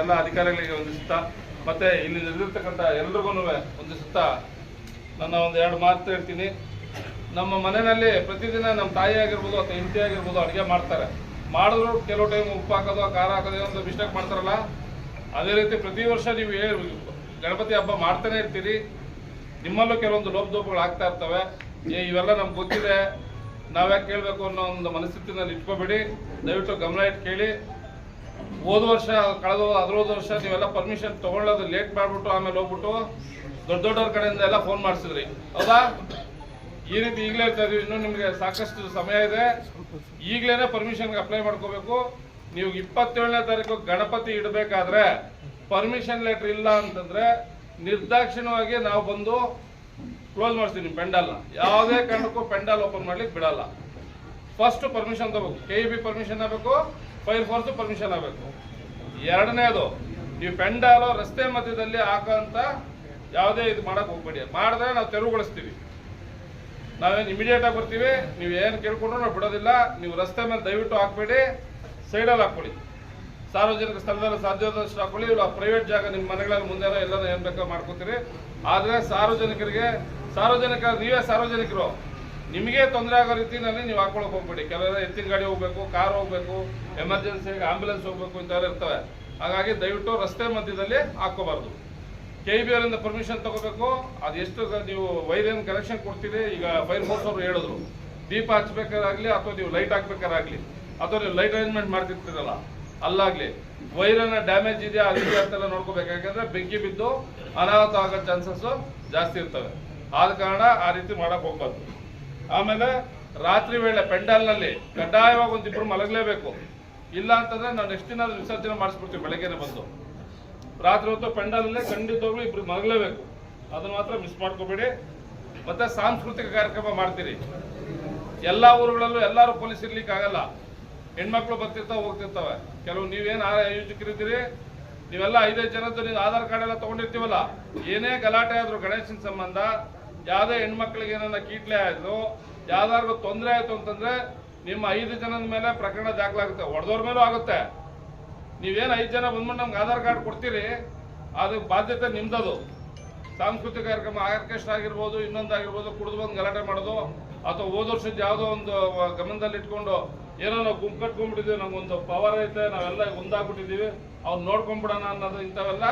ಎಲ್ಲ ಅಧಿಕಾರಿಗಳಿಗೆ ವಂದಿಸುತ್ತಾ ಮತ್ತೆ ಇಲ್ಲಿ ನಡೆದಿರ್ತಕ್ಕಂಥ ಎಲ್ರಿಗೂ ವಂದಿಸುತ್ತಾ ನನ್ನ ಒಂದು ಎರಡು ಮಾತು ಹೇಳ್ತೀನಿ. ನಮ್ಮ ಮನೆಯಲ್ಲಿ ಪ್ರತಿದಿನ ನಮ್ಮ ತಾಯಿ ಆಗಿರ್ಬೋದು ಅಥವಾ ಹೆಂಡತಿ ಆಗಿರ್ಬೋದು ಅಡುಗೆ ಮಾಡ್ತಾರೆ. ಮಾಡಿದ್ರು ಕೆಲವು ಟೈಮ್ ಉಪ್ಪು ಹಾಕೋದು, ಖಾರ ಹಾಕೋದು ಒಂದು ಮಿಸ್ಟೇಕ್ ಮಾಡ್ತಾರಲ್ಲ, ಅದೇ ರೀತಿ ಪ್ರತಿ ವರ್ಷ ನೀವು ಗಣಪತಿ ಹಬ್ಬ ಮಾಡ್ತಾನೆ ಇರ್ತೀರಿ. ನಿಮ್ಮಲ್ಲೂ ಕೆಲವೊಂದು ಲೋಪದೋಪಗಳು ಆಗ್ತಾ ಇರ್ತವೆ. ಏ, ಇವೆಲ್ಲ ನಮ್ಗೆ ಗೊತ್ತಿದೆ. ನಾವ್ಯಾಕೆ ಕೇಳಬೇಕು ಅನ್ನೋ ಒಂದು ಮನಸ್ಥಿತಿನಲ್ಲಿ ಇಟ್ಕೋಬೇಡಿ. ದಯವಿಟ್ಟು ಗಮನ ಇಟ್ಟು ಕೇಳಿ ಹೋದ ವರ್ಷ, ಕಳೆದ ಅದ್ರೋದ ವರ್ಷ ನೀವೆಲ್ಲ ಪರ್ಮಿಷನ್ ತಗೊಳ್ಳೋದು ಲೇಟ್ ಮಾಡ್ಬಿಟ್ಟು ಆಮೇಲೆ ಹೋಗ್ಬಿಟ್ಟು ದೊಡ್ಡ ದೊಡ್ಡವ್ರ ಕಡೆಯಿಂದ ಎಲ್ಲ ಫೋನ್ ಮಾಡಿಸಿದ್ರಿ. ಹೌದಾ? ಈ ರೀತಿ ಈಗಲೇ ಹೇಳ್ತಾ ಇದೀವಿ, ಇನ್ನೂ ನಿಮಗೆ ಸಾಕಷ್ಟು ಸಮಯ ಇದೆ. ಈಗಲೇ ಪರ್ಮಿಷನ್ಗೆ ಅಪ್ಲೈ ಮಾಡ್ಕೋಬೇಕು. ನೀವು ಇಪ್ಪತ್ತೇಳನೇ ತಾರೀಕು ಗಣಪತಿ ಇಡಬೇಕಾದ್ರೆ ಪರ್ಮಿಷನ್ ಲೆಟರ್ ಇಲ್ಲ ಅಂತಂದ್ರೆ ನಿರ್ದಾಕ್ಷಿಣ್ಯವಾಗಿ ನಾವು ಬಂದು ಕ್ಲೋಸ್ ಮಾಡ್ತೀವಿ ಪೆಂಡಲ್ನ ಯಾವುದೇ ಕಾರಣಕ್ಕೂ ಪೆಂಡಲ್ ಓಪನ್ ಮಾಡ್ಲಿಕ್ಕೆ ಬಿಡಲ್ಲ. ಫಸ್ಟ್ ಪರ್ಮಿಷನ್ ತಗೋಬೇಕು. ಕೆ ಬಿ ಪರ್ಮಿಷನ್ ಆಗಬೇಕು ಫೈರ್ ಫೋರ್ಸ್ ಪರ್ಮಿಷನ್ ಆಗಬೇಕು. ಎರಡನೇದು ನೀವು ಪೆಂಡಾಲು ರಸ್ತೆ ಮಧ್ಯದಲ್ಲಿ ಹಾಕೋಂಥ ಯಾವುದೇ ಇದು ಮಾಡೋಕೆ ಹೋಗ್ಬೇಡಿ. ಮಾಡಿದ್ರೆ ನಾವು ತೆರವುಗೊಳಿಸ್ತೀವಿ. ನಾವೇನು ಇಮಿಡಿಯೇಟ್ ಆಗಿ ಬರ್ತೀವಿ, ನೀವು ಏನು ಕೇಳ್ಕೊಂಡ್ರು ನಾವು ಬಿಡೋದಿಲ್ಲ. ನೀವು ರಸ್ತೆ ಮೇಲೆ ದಯವಿಟ್ಟು ಹಾಕ್ಬೇಡಿ. ಸೈಡಲ್ಲಿ ಹಾಕೊಳ್ಳಿ ಸಾರ್ವಜನಿಕ ಸ್ಥಳದಲ್ಲಿ ಸಾಧ್ಯವಾದಷ್ಟು ಹಾಕೊಳ್ಳಿ ಇಲ್ಲ ಪ್ರೈವೇಟ್ ಜಾಗ ನಿಮ್ಮ ಮನೆಗಳಲ್ಲಿ ಮುಂದೆ ಎಲ್ಲ ಏನು ಬೇಕೋ ಮಾಡ್ಕೋತೀರಿ. ಆದರೆ ಸಾರ್ವಜನಿಕರಿಗೆ, ಸಾರ್ವಜನಿಕ, ನೀವೇ ಸಾರ್ವಜನಿಕರು ನಿಮಗೆ ತೊಂದರೆ ಆಗೋ ರೀತಿಯಲ್ಲಿ ನೀವು ಹಾಕೊಳಕ್ ಹೋಗ್ಬೇಡಿ. ಕೆಲವೆಲ್ಲ ಎತ್ತಿನ ಗಾಡಿ ಹೋಗ್ಬೇಕು, ಕಾರ್ ಹೋಗ್ಬೇಕು ಎಮರ್ಜೆನ್ಸಿಗೆ ಆಂಬ್ಯುಲೆನ್ಸ್ ಹೋಗ್ಬೇಕು ಇಂಥವೆಲ್ಲ ಇರ್ತವೆ. ಹಾಗಾಗಿ ದಯವಿಟ್ಟು ರಸ್ತೆ ಮಧ್ಯದಲ್ಲಿ ಹಾಕೋಬಾರ್ದು ಕೆ ಬಿ ಅವರಿಂದ ಪರ್ಮಿಷನ್ ತಗೋಬೇಕು. ಅದು ಎಷ್ಟು ನೀವು ವೈರ್ ಏನು ಕನೆಕ್ಷನ್ ಕೊಡ್ತೀರಿ? ಈಗ ಫೈರ್ ಫೋರ್ಸ್ ಅವರು ಹೇಳಿದ್ರು. ದೀಪ ಹಚ್ಬೇಕಾರಾಗ್ಲಿ ಅಥವಾ ನೀವು ಲೈಟ್ ಹಾಕ್ಬೇಕಾರಾಗ್ಲಿ ಅಥವಾ ನೀವು ಲೈಟ್ ಅರೇಂಜ್ಮೆಂಟ್ ಮಾಡ್ತಿರ್ತೀರಲ್ಲ, ಅಲ್ಲಾಗ್ಲಿ. ವೈರನ್ನ ಡ್ಯಾಮೇಜ್ ಇದೆಯಾ ಅದಿದೆಯಾ ಅಂತೆಲ್ಲ ನೋಡ್ಕೋಬೇಕು. ಯಾಕಂದ್ರೆ ಬೆಂಕಿ ಬಿದ್ದು ಅನಾಹುತ ಆಗೋ ಚಾನ್ಸಸ್ ಜಾಸ್ತಿ ಇರ್ತವೆ. ಆದ ಕಾರಣ ಆ ರೀತಿ ಮಾಡಕ್ ಹೋಗ್ಬಾರ್ದು. ಆಮೇಲೆ ರಾತ್ರಿ ವೇಳೆ ಪೆಂಡಲ್ನಲ್ಲಿ ಕಡ್ಡಾಯವಾಗಿ ಒಂದಿಬ್ರು ಮಲಗಲೇಬೇಕು. ಇಲ್ಲ ಅಂತಂದ್ರೆ ನಾವು ನೆಕ್ಸ್ಟ್ ದಿನ ವಿಸರ್ಜನೆ ಮಾಡಿಸ್ಬಿಡ್ತೀವಿ ಬೆಳಗ್ಗೆನೆ ಬಂದು. ರಾತ್ರಿ ಹೊತ್ತು ಪೆಂಡಲಲ್ಲೇ ಖಂಡಿತವಾಗ್ಲೂ ಇಬ್ರು ಮಲಗಲೇಬೇಕು. ಅದನ್ನ ಮಾತ್ರ ಮಿಸ್ ಮಾಡ್ಕೋಬೇಡಿ. ಮತ್ತೆ ಸಾಂಸ್ಕೃತಿಕ ಕಾರ್ಯಕ್ರಮ ಮಾಡ್ತೀರಿ. ಎಲ್ಲಾ ಊರುಗಳಲ್ಲೂ ಎಲ್ಲರೂ ಪೊಲೀಸ್ ಇರ್ಲಿಕ್ಕೆ ಆಗಲ್ಲ. ಹೆಣ್ಮಕ್ಳು ಬರ್ತಿರ್ತಾವೆ, ಹೋಗ್ತಿರ್ತಾವೆ. ಕೆಲವು ನೀವೇನು ಆಯೋಜಕರಿದ್ದೀರಿ? ನೀವೆಲ್ಲ ಐದೈದು ಜನದ್ದು ನೀವು ಆಧಾರ್ ಕಾರ್ಡ್ ಎಲ್ಲ ತಗೊಂಡಿರ್ತೀವಲ್ಲ. ಏನೇ ಗಲಾಟೆ ಆದ್ರೂ ಗಣೇಶನ ಸಂಬಂಧ ಯಾವುದೇ ಹೆಣ್ಮಕ್ಳಿಗೆ ಏನಾರ ಕೀಟ್ಲೆ ಆಯಿತು ಯಾವ್ದಾರ್ಗು ತೊಂದರೆ ಆಯ್ತು ಅಂತಂದ್ರೆ ನಿಮ್ಮ ಐದು ಜನದ ಮೇಲೆ ಪ್ರಕರಣ ದಾಖಲಾಗುತ್ತೆ. ಹೊಡೆದವ್ರ ಮೇಲೂ ಆಗುತ್ತೆ. ನೀವೇನು ಐದು ಜನ ಬಂದ್ಬಿಟ್ಟು ನಮ್ಗೆ ಆಧಾರ್ ಕಾರ್ಡ್ ಕೊಡ್ತೀರಿ? ಅದು ಬಾಧ್ಯತೆ ನಿಮ್ದದು. ಸಾಂಸ್ಕೃತಿಕ ಕಾರ್ಯಕ್ರಮ ಆರ್ಕೆಸ್ಟ್ರಾ ಆಗಿರ್ಬೋದು ಇನ್ನೊಂದಾಗಿರ್ಬೋದು ಕುಡಿದು ಬಂದು ಗಲಾಟೆ ಮಾಡೋದು, ಅಥವಾ ಹೋದ ವರ್ಷದ ಯಾವುದೋ ಒಂದು ಗಮನದಲ್ಲಿ ಇಟ್ಕೊಂಡು ಏನೋ ನಾವು ಗುಂಪು ಕಟ್ಕೊಂಡ್ಬಿಟ್ಟಿದ್ದೀವಿ, ನಮ್ಗೊಂದು ಪವರ್ ಐತೆ, ನಾವೆಲ್ಲ ಒಂದಾಗ್ಬಿಟ್ಟಿದ್ದೀವಿ, ಅವ್ನು ನೋಡ್ಕೊಂಡ್ಬಿಡೋಣ ಅನ್ನೋದು ಇಂಥವೆಲ್ಲ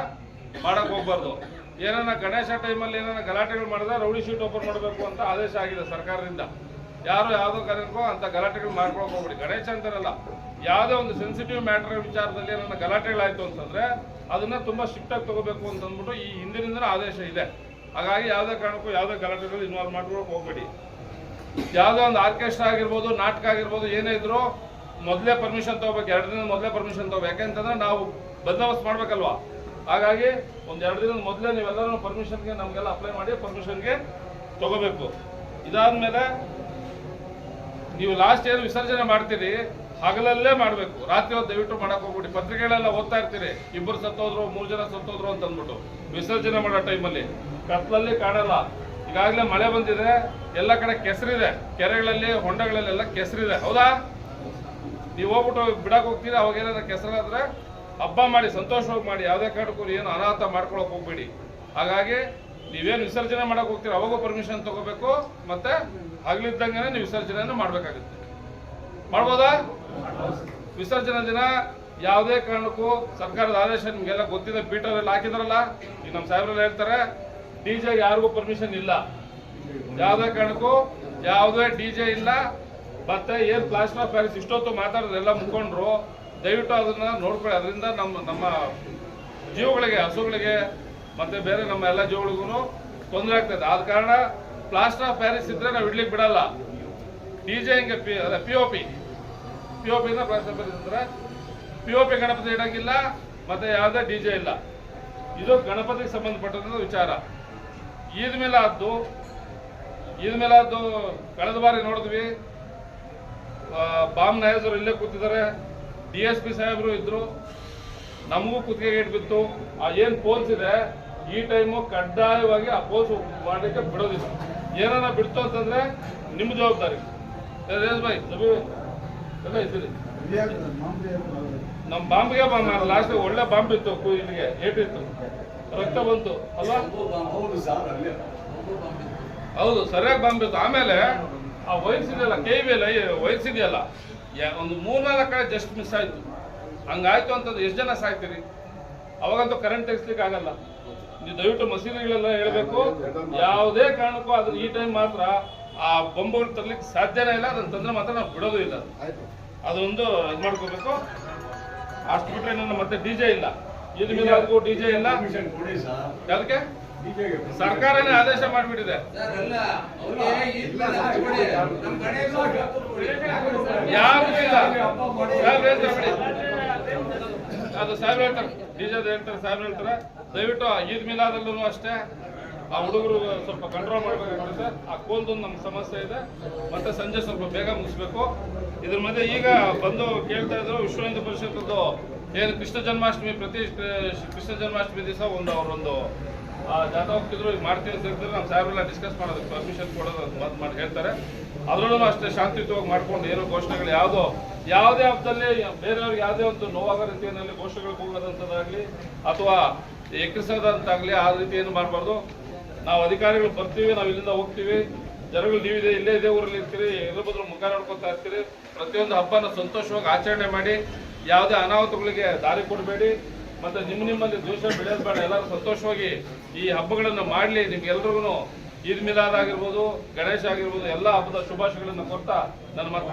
ಮಾಡೋಕ್ಕೆ ಹೋಗ್ಬಾರ್ದು. ಏನಾನ ಗಣೇಶ ಟೈಮಲ್ಲಿ ಏನನ್ನ ಗಲಾಟೆಗಳು ಮಾಡಿದ್ರೆ ರೌಡಿ ಶೀಟ್ ಓಪನ್ ಮಾಡಬೇಕು ಅಂತ ಆದೇಶ ಆಗಿದೆ ಸರ್ಕಾರದಿಂದ. ಯಾರು ಯಾವುದೋ ಕಾರಣಕ್ಕೂ ಅಂತ ಗಲಾಟೆಗಳು ಮಾಡ್ಕೊಳಕ್ ಹೋಗ್ಬಿಡಿ. ಗಣೇಶ ಅಂತಾರಲ್ಲ, ಯಾವುದೇ ಒಂದು ಸೆನ್ಸಿಟಿವ್ ಮ್ಯಾಟರ್ ವಿಚಾರದಲ್ಲಿ ಏನನ್ನ ಗಲಾಟೆಗಳಾಯ್ತು ಅಂತಂದ್ರೆ ಅದನ್ನ ತುಂಬಾ ಸ್ಟ್ರಿಕ್ಟ್ ಆಗಿ ತಗೋಬೇಕು ಅಂತ ಅಂದ್ಬಿಟ್ಟು ಈ ಹಿಂದಿನಿಂದ ಆದೇಶ ಇದೆ. ಹಾಗಾಗಿ ಯಾವುದೇ ಕಾರಣಕ್ಕೂ ಯಾವುದೇ ಗಲಾಟೆಗಳು ಇನ್ವಾಲ್ವ್ ಮಾಡ್ಕೊಳಕ್ ಹೋಗ್ಬೇಡಿ. ಯಾವುದೋ ಒಂದು ಆರ್ಕೆಸ್ಟ್ರಾ ಆಗಿರ್ಬೋದು, ನಾಟಕ ಆಗಿರ್ಬೋದು, ಏನೇ ಇದ್ರು ಮೊದಲೇ ಪರ್ಮಿಷನ್ ತಗೋಬೇಕು. ಎರಡು ಮೊದಲೇ ಪರ್ಮಿಷನ್ ತಗೋಬೇಕು. ಯಾಕೆಂತಂದ್ರೆ ನಾವು ಬಂದೋಬಸ್ತ್ ಮಾಡ್ಬೇಕಲ್ವಾ? ಹಾಗಾಗಿ ಒಂದ್ ಎರಡು ದಿನದ ಮೊದಲೇ ನೀವೆಲ್ಲರೂ ಪರ್ಮಿಷನ್ಗೆ ನಮಗೆಲ್ಲ ಅಪ್ಲೈ ಮಾಡಿ ಪರ್ಮಿಷನ್ಗೆ ತಗೋಬೇಕು. ಇದಾದ್ಮೇಲೆ ನೀವು ಲಾಸ್ಟ್ ಏನು ವಿಸರ್ಜನೆ ಮಾಡ್ತೀರಿ, ಹಗಲಲ್ಲೇ ಮಾಡಬೇಕು. ರಾತ್ರಿ ಹೊತ್ತು ದಯವಿಟ್ಟು ಮಾಡಕ್ ಹೋಗ್ಬಿಡಿ. ಪತ್ರಿಕೆಗಳೆಲ್ಲ ಓದ್ತಾ ಇರ್ತೀರಿ. ಇಬ್ಬರು ಸತ್ತೋದ್ರು, ಮೂರು ಜನ ಸತ್ತೋದ್ರು ಅಂತ ಅಂದ್ಬಿಟ್ಟು ವಿಸರ್ಜನೆ ಮಾಡೋ ಟೈಮಲ್ಲಿ ಕತ್ಲಲ್ಲಿ ಕಾಣಲ್ಲ. ಈಗಾಗಲೇ ಮಳೆ ಬಂದಿದೆ. ಎಲ್ಲ ಕಡೆ ಕೆಸರಿದೆ. ಕೆರೆಗಳಲ್ಲಿ, ಹೊಂಡಗಳಲ್ಲೆಲ್ಲ ಕೆಸರಿದೆ. ಹೌದಾ? ನೀವು ಹೋಗ್ಬಿಟ್ಟು ಬಿಡಕ್ ಹೋಗ್ತೀರಿ? ಅವಾಗ ಏನಾದ್ರು ಕೆಸರಾದ್ರೆ ಹಬ್ಬ ಮಾಡಿ ಸಂತೋಷವಾಗಿ ಮಾಡಿ ಯಾವುದೇ ಕಾರಣಕ್ಕೂ ಏನು ಅನಾಹುತ ಮಾಡ್ಕೊಳಕ್ ಹೋಗ್ಬೇಡಿ. ಹಾಗಾಗಿ ನೀವೇನು ವಿಸರ್ಜನೆ ಮಾಡಕ್ ಹೋಗ್ತೀರ, ಅವಾಗೂ ಪರ್ಮಿಷನ್ ತಗೋಬೇಕು ಮತ್ತೆ ಹಗಲಿದ್ದಂಗೆ ನೀವು ವಿಸರ್ಜನೆಯನ್ನು ಮಾಡಬೇಕಾಗುತ್ತೆ. ಮಾಡ್ಬೋದಾ? ವಿಸರ್ಜನೆ ದಿನ ಯಾವುದೇ ಕಾರಣಕ್ಕೂ ಸರ್ಕಾರದ ಆದೇಶ ನಿಮ್ಗೆಲ್ಲ ಗೊತ್ತಿದೆ ಪೀಠರಲ್ಲಿ ಹಾಕಿದಾರಲ್ಲ, ಈಗ ನಮ್ಮ ಸಾಹೇಬ್ರೆಲ್ಲ ಹೇಳ್ತಾರೆ, ಡಿ ಜೆ ಯಾರಿಗೂ ಪರ್ಮಿಷನ್ ಇಲ್ಲ. ಯಾವುದೇ ಕಾರಣಕ್ಕೂ ಯಾವುದೇ ಡಿ ಜೆ ಇಲ್ಲ. ಮತ್ತೆ ಏನ್ ಪ್ಲಾಸ್ಟರ್ ಆಫ್ ಪ್ಯಾರಿಸ್ ಇಷ್ಟೊತ್ತು ಮಾತಾಡೋದೆಲ್ಲ ಮುಖಂಡ್ರು ದಯವಿಟ್ಟು ಅದನ್ನ ನೋಡ್ಕೊಳ್ಳಿ. ಅದರಿಂದ ನಮ್ಮ ನಮ್ಮ ಜೀವಗಳಿಗೆ, ಹಸುಗಳಿಗೆ, ಮತ್ತೆ ಬೇರೆ ನಮ್ಮ ಎಲ್ಲ ಜೀವಗಳಿಗೂ ತೊಂದರೆ ಆಗ್ತದೆ. ಆದ ಕಾರಣ ಪ್ಲಾಸ್ಟರ್ ಆಫ್ ಪ್ಯಾರಿಸ್ ಇದ್ರೆ ನಾವು ಇಡ್ಲಿಕ್ಕೆ ಬಿಡಲ್ಲ. ಡಿಜೆ ಹಿಂಗೆ ಪಿ ಅದೇ P O P P O ಪಿನ ಪ್ಲಾಸ್ಟರ್ ಪ್ಯಾರಿಸ್ ಅಂದ್ರೆ ಪಿ ಓ ಪಿ ಗಣಪತಿ ಇಡಂಗಿಲ್ಲ, ಮತ್ತೆ ಯಾವುದೇ ಡಿ ಜೆ ಇಲ್ಲ. ಇದು ಗಣಪತಿಗೆ ಸಂಬಂಧಪಟ್ಟಂತ ವಿಚಾರ. ಈದ ಮೇಲೆ ಆದ್ದು ಈದ ಮೇಲೆ ಆದ್ದು ಕಳೆದ ಬಾರಿ ನೋಡಿದ್ವಿ. ಬಾಂಬ್ ನಾಯಕರು ಇಲ್ಲೇ ಕೂತಿದ್ದಾರೆ. ಡಿ ಎಸ್ ಪಿ ಸಾಹೇಬರು ಇದ್ರು, ನಮಗೂ ಕುತ್ತಿಗೆ ಬಿತ್ತು. ಆ ಏನ್ ಪೋಲ್ಸ್ ಇದೆ, ಈ ಟೈಮು ಕಡ್ಡಾಯವಾಗಿ ಆ ಪೋಲ್ಸ್ ಮಾಡಲಿಕ್ಕೆ ಬಿಡೋದಿಲ್ಲ. ಏನಾರ ಬಿಡ್ತು ಅಂತಂದ್ರೆ ನಿಮ್ಮ ಜವಾಬ್ದಾರಿ. ಬಾಯ್ ಎಲ್ಲ ಇದ್ದೀರಿ. ನಮ್ಮ ಬಾಂಬ್ಗೆ ಬಾಂಬ್ ಲಾಸ್ಟ್ ಒಳ್ಳೆ ಬಾಂಬ್ ಇತ್ತು ಇಲ್ಲಿಗೆ ಏಟಿತ್ತು ರಕ್ತ ಬಂತು, ಅಲ್ವಾ? ಹೌದು, ಸರಿಯಾಗಿ ಬಾಂಬ್ ಇತ್ತು. ಆಮೇಲೆ ಆ ವಯಸ್ಸಿದೆಯಲ್ಲ ಕೆ ವಯಸ್ಸಿದೆಯಲ್ಲ ಇದೆಯಲ್ಲ ಯಾ- ಒಂದು ಮೂರ್ನಾಲ್ಕು ಕಡೆ ಜಸ್ಟ್ ಮಿಸ್ ಆಯ್ತು. ಹಂಗಾಯ್ತು ಅಂತಂದ್ರೆ ಎಷ್ಟು ಜನ ಸಾಯ್ತೀರಿ? ಅವಾಗಂತೂ ಕರೆಂಟ್ ತೆಗಿಸ್ಲಿಕ್ಕೆ ಆಗಲ್ಲ. ನೀವು ದಯವಿಟ್ಟು ಮಸೀದಿಗಳೆಲ್ಲ ಹೇಳ್ಬೇಕು. ಯಾವುದೇ ಕಾರಣಕ್ಕೂ ಅದನ್ನ ಈ ಟೈಮ್ ಮಾತ್ರ ಆ ಬೊಂಬುಗಳು ತರ್ಲಿಕ್ಕೆ ಸಾಧ್ಯನೇ ಇಲ್ಲ. ಅದನ್ನ ತಂದ್ರೆ ಮಾತ್ರ ನಾವು ಬಿಡೋದು ಇಲ್ಲ. ಅದೊಂದು ಇದು ಮಾಡ್ಕೋಬೇಕು. ಅಷ್ಟು ಬಿಟ್ಟರೆ ನನ್ನ ಮತ್ತೆ ಡಿಜೆ ಇಲ್ಲ. ಇದು ಮೇಲೆ ಅದಕ್ಕೂ ಡಿಜೆ ಇಲ್ಲ. ಅದಕ್ಕೆ ಸರ್ಕಾರನೇ ಆದೇಶ ಮಾಡಿಬಿಟ್ಟಿದೆ. ಯಾವುದಿಲ್ಲ ಸಾಹೇಬ್ರು ಹೇಳ್ತಾರೆ ಬಿಡಿ. ಅದು ಸಾಹೇಬ್ರು ಹೇಳ್ತಾರೆ. ಡಿಜೆದು ಹೇಳ್ತಾರೆ ಸಾಹೇಬ್ರು ಹೇಳ್ತಾರೆ. ದಯವಿಟ್ಟು ಈದ್ ಮಿಲಾದಲ್ಲೂ ಅಷ್ಟೇ. ಆ ಹುಡುಗರು ಸ್ವಲ್ಪ ಕಂಟ್ರೋಲ್ ಮಾಡಬೇಕಾಗುತ್ತೆ ಆ ಕೋಲ್ದೊಂದು ನಮ್ಗೆ ಸಮಸ್ಯೆ ಇದೆ. ಮತ್ತೆ ಸಂಜೆ ಸ್ವಲ್ಪ ಬೇಗ ಮುಗಿಸ್ಬೇಕು. ಇದ್ರ ಮಧ್ಯೆ ಈಗ ಬಂದು ಕೇಳ್ತಾ ಇದ್ರು ವಿಶ್ವ ಹಿಂದೂ ಪರಿಷತ್ತದ್ದು ಏನು ಕೃಷ್ಣ ಜನ್ಮಾಷ್ಟಮಿ ಪ್ರತಿ ಕೃಷ್ಣ ಜನ್ಮಾಷ್ಟಮಿ ದಿವಸ ಒಂದು ಅವರೊಂದು ಜಾಥಾ ಹೋಗ್ತಿದ್ರು, ಈಗ ಮಾಡ್ತೀವಿ ಅಂತ ಹೇಳ್ತಾರೆ ನಮ್ಮ ಸಾಹೇಬ್ರೆಲ್ಲ ಡಿಸ್ಕಸ್ ಮಾಡೋದಕ್ಕೆ ಪರ್ಮಿಷನ್ ಕೊಡೋದು ಅಂತ ಮಾತು ಮಾಡಿ ಹೇಳ್ತಾರೆ. ಅದರಲ್ಲೂ ಅಷ್ಟೇ ಶಾಂತಿಯುತವಾಗಿ ಮಾಡ್ಕೊಂಡು ಏನು ಘೋಷಣೆಗಳು ಯಾವುದೋ, ಯಾವುದೇ ಹಬ್ಬದಲ್ಲಿ ಬೇರೆಯವ್ರಿಗೆ ಯಾವುದೇ ಒಂದು ನೋವಾಗೋ ರೀತಿಯಲ್ಲಿ ಘೋಷಣೆಗಳು ಹೋಗೋದಂಥದ್ದಾಗಲಿ ಅಥವಾ ಎಕ್ಕಿಸೋದಂತಾಗಲಿ ಆ ರೀತಿ ಏನು ಮಾಡಬಾರ್ದು. ನಾವು ಅಧಿಕಾರಿಗಳು ಬರ್ತೀವಿ, ನಾವು ಇಲ್ಲಿಂದ ಹೋಗ್ತೀವಿ. ಜನಗಳು ನೀವಿದೆ, ಇಲ್ಲೇ ಇದೇ ಊರಲ್ಲಿ ಇರ್ತೀರಿ ಎಲ್ಲರ ಬದಲು ಮುಖ ನೋಡ್ಕೊತಾ ಇರ್ತೀರಿ. ಪ್ರತಿಯೊಂದು ಹಬ್ಬನ ಸಂತೋಷವಾಗಿ ಆಚರಣೆ ಮಾಡಿ, ಯಾವುದೇ ಅನಾಹುತಗಳಿಗೆ ದಾರಿ ಕೊಡಬೇಡಿ. ಮತ್ತೆ ನಿಮ್ಮ ನಿಮ್ಮಲ್ಲಿ ದೋಷ ಬೆಳೆಯೋದು ಬೇಡ, ಎಲ್ಲರೂ ಸಂತೋಷವಾಗಿ ಈ ಹಬ್ಬಗಳನ್ನು ಮಾಡಲಿ ನಿಮ್ಗೆಲ್ರಿಗೂ ಈದ್ ಮಿಲಾದ್ ಆಗಿರ್ಬೋದು, ಗಣೇಶ ಆಗಿರ್ಬೋದು, ಎಲ್ಲ ಹಬ್ಬದ ಶುಭಾಶಯಗಳನ್ನು ಕೊಡ್ತಾ ನನ್ನ ಮಾತು